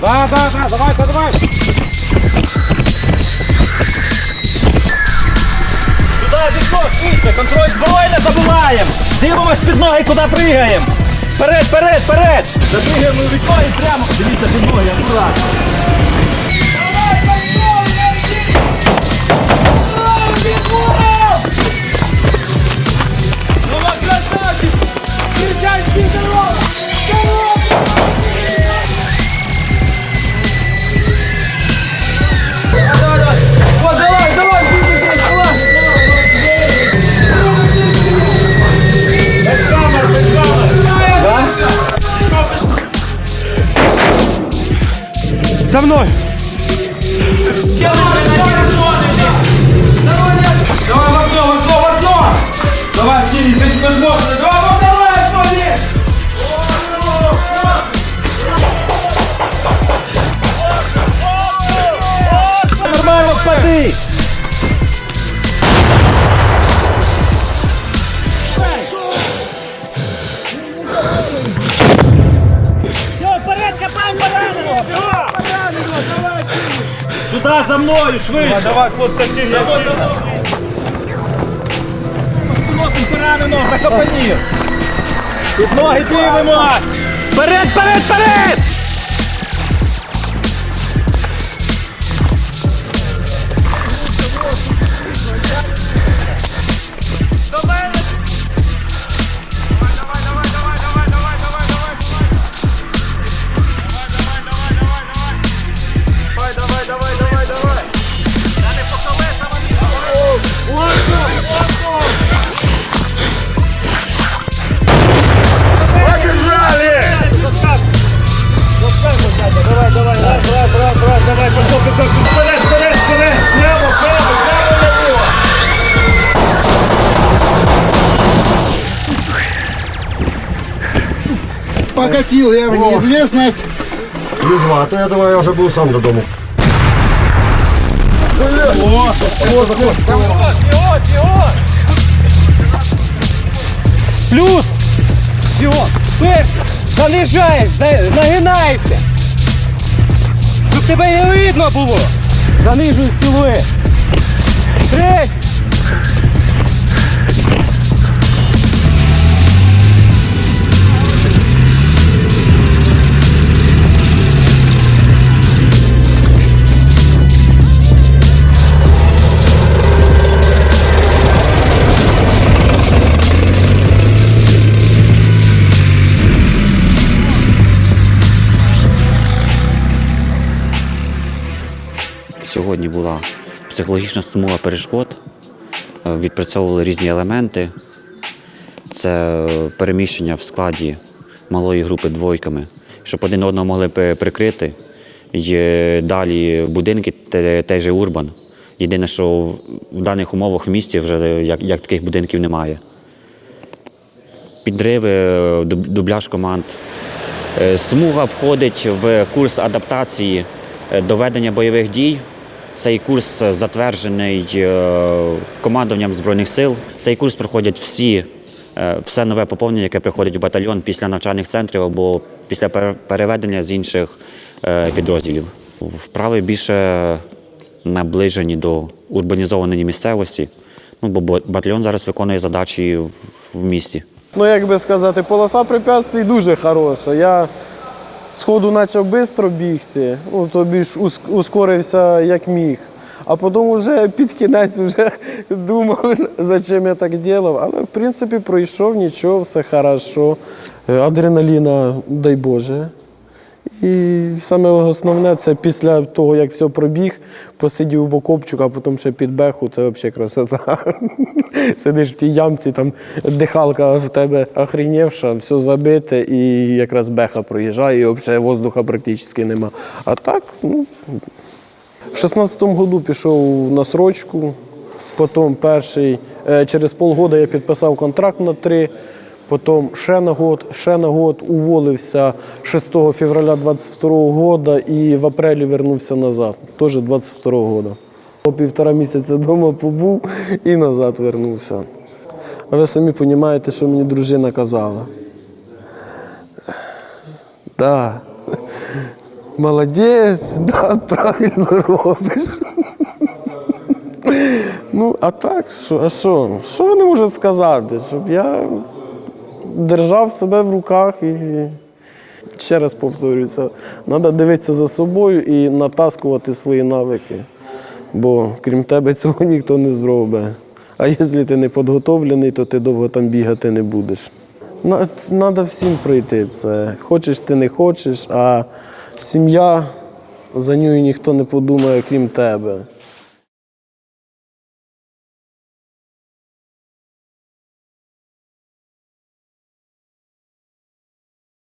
Да, да, да, давайте, давай. Сюди вікно, швидше, контроль зброї не забуваємо. Дивимось під ноги, куди пригаємо. Вперед, вперед, вперед. Забігаємо у вікно і прямо. Дивіться під ноги, акуратно. За мною. Давай в окно, в окно, в окно! Давай, давай, давай, давай, Давай, ну давай, Сюди за мною, швидше! Давай, хлопцы, активнее, активнее. Носом поранено, закопанів! Під ноги дивимось! Вперед, вперед, вперед! Покатил я в неизвестность. А то я думаю, я вже був сам додому. Плюс. Все. Перший. Занижаєш, за- нагинаєшся. Щоб тебе не видно було. Занижуй силует. Третій. Сьогодні була психологічна смуга перешкод, Е, відпрацьовували різні елементи. Це е, переміщення в складі малої групи двойками, щоб один одного могли прикрити. Е, далі будинки, той же Урбан. Єдине, що в- даних умовах в місті вже як, як таких будинків немає. Підриви, е, дубляж команд. Смуга входить в курс адаптації е, до ведення бойових дій. Цей курс затверджений е, командуванням Збройних сил. Цей курс проходять всі, е, все нове поповнення, яке приходить в батальйон після навчальних центрів або після пере- переведення з інших е, підрозділів. Вправи більше наближені до урбанізованої місцевості, ну, бо батальйон зараз виконує задачі в- місті. Ну, як би сказати, полоса препятствий дуже хороша. Я сходу почав швидко бігти, ну, тобі ж ускорився як міг. А потім вже під кінець вже думав, за чим я так робив. Але в принципі пройшов нічого, все хорошо. Е, Адреналіна, дай Боже. І саме основне це після того, як все пробіг, посидів в окопчику, а потім ще під беху, це взагалі красота. Сидиш в тій ямці, там дихалка в тебе охренівша, все забите, і якраз беха проїжджає, і взагалі воздуха практично нема. А так, ну, в 16-му году пішов на срочку, потім перший, е, через полгода я підписав контракт на три, потім ще на год, ще на год уволився 6 февраля 22 года і в апрелі вернувся назад, теж 22 года. По півтора місяця вдома побув і назад вернувся. А ви самі розумієте, що мені дружина казала. Да. Молодець, да, правильно робиш. Ну, а так, що, а що? Що вони можуть сказати? Щоб я держав себе в руках і ще раз повторююся, треба дивитися за собою і натаскувати свої навики. Бо крім тебе цього ніхто не зробить. А якщо ти не підготовлений, то ти довго там бігати не будеш. Треба всім пройти це. Хочеш ти не хочеш, а сім'я за нею ніхто не подумає, крім тебе.